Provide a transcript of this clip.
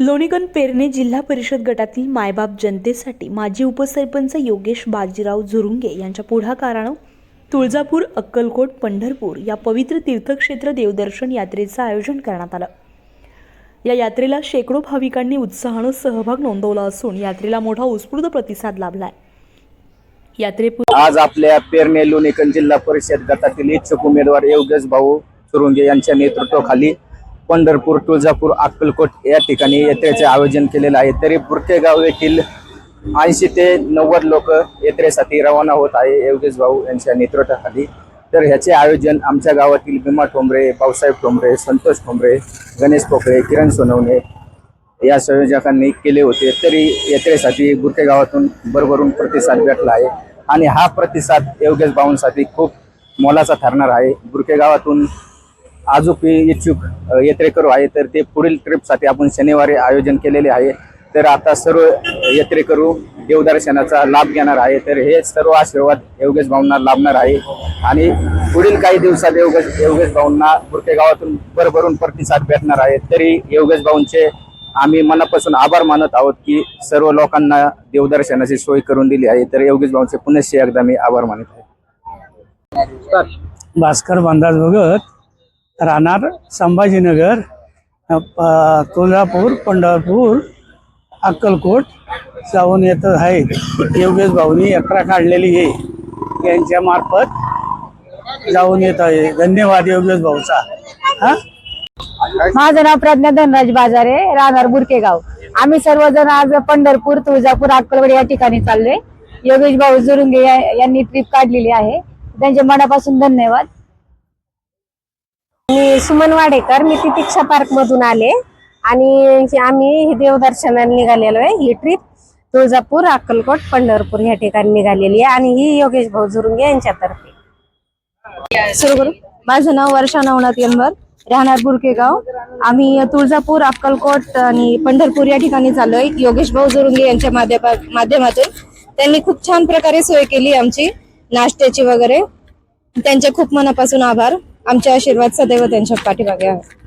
लोणीगण पेरणे जिल्हा परिषद गटातील मायबाप जनतेसाठी माजी उपसरपंच योगेश बाजीराव झुरुंगे यांच्या पुढाकारानं तुळजापूर अक्कलकोट पंढरपूर या पवित्र तीर्थक्षेत्र देवदर्शन यात्रेचं आयोजन करण्यात आलं. या यात्रेला शेकडो भाविकांनी उत्साहानं सहभाग नोंदवला असून यात्रेला मोठा उत्स्फूर्त प्रतिसाद लाभलाय. यात्रेपूर आज आपल्या पेरणे लोणीकन जिल्हा परिषद गटातील इच्छुक उमेदवार योगेश भाऊ सुरुंगे यांच्या नेतृत्वाखाली पंढरपूर तुळजापूर अक्कलकोट या ठिकाणी यात्रेचे आयोजन केलेलं आहे. तरी बुरखेगाव येथील ऐंशी ते नव्वद लोक यात्रेसाठी रवाना होत आहे. योगेश भाऊ यांच्या नेतृत्वाखाली. तर ह्याचे आयोजन आमच्या गावातील भीमा ठोंबरे भाऊसाहेब ठोंबरे संतोष ठोंबरे गणेश पोकळे किरण सोनवणे या संयोजकांनी केले होते. तरी यात्रेसाठी गुरके गावातून भरभरून प्रतिसाद भेटला आहे. आणि हा प्रतिसाद योगेश भाऊंसाठी खूप मोलाचा ठरणार आहे. गुरके गावातून आजूक इच्छुक यात्रेकरू आहे तर ते पुढील ट्रिपसाठी आपण शनिवारी आयोजन केलेले आहे. तर आता सर्व यात्रेकरू देवदर्शनाचा लाभ घेणार आहे. तर हे सर्व आशीर्वाद योगेश भाऊंना लाभणार आहे. आणि पुढील काही दिवसात योगेश योगेश भाऊंना बुरके गावातून भरभरून प्रतिसाद भेटणार आहे तरी योगेश भाऊंचे आम्ही मनापासून आभार मानत आहोत की सर्व लोकांना देवदर्शनाची सोय करून दिली आहे. तर योगेश भाऊंचे पुनश्च एकदा मी आभार मानत आहे. भास्कर बांधाज भगत. राहणार संभाजीनगर कोल्हापूर तुळजापूर पंढरपूर अक्कलकोट जाऊन येत आहे. योगेश भाऊनी यात्रा काढलेली आहे यांच्या मार्फत जाऊन येत आहे. धन्यवाद योगेश भाऊचा. हा? माझं नाव प्रज्ञा धनराज बाजारे राहणार बुरकेगाव. आम्ही सर्वजण आज पंढरपूर तुळजापूर अक्कलवाडी या ठिकाणी चाललोय. योगेश भाऊ जुरुंगे या- यांनी ट्रिप काढलेली आहे. त्यांच्या मनापासून धन्यवाद. मी सुमन वाडेकर मी तितिक्षा पार्क मधून आले. आणि हे आम्ही देवदर्शनाला निघालेलो आहे. ही ट्रिप तुळजापूर अक्कलकोट पंढरपूर या ठिकाणी निघालेली आहे. आणि ही योगेश भाऊ झुरुंगे यांच्यातर्फे. सुरू करू. माझं नाव वर्षा नवनाथ यनवर राहणार बुरकेगाव. आम्ही तुळजापूर अक्कलकोट आणि पंढरपूर या ठिकाणी चाललोय. योगेश भाऊ झुरुंगे यांच्या माध्यमातून. त्यांनी खूप छान प्रकारे सोय केली आमची नाश्त्याची वगैरे. त्यांचे खूप मनापासून आभार. आमचे आशीर्वाद सदैव त्यांच्या पाठीमागे आहे.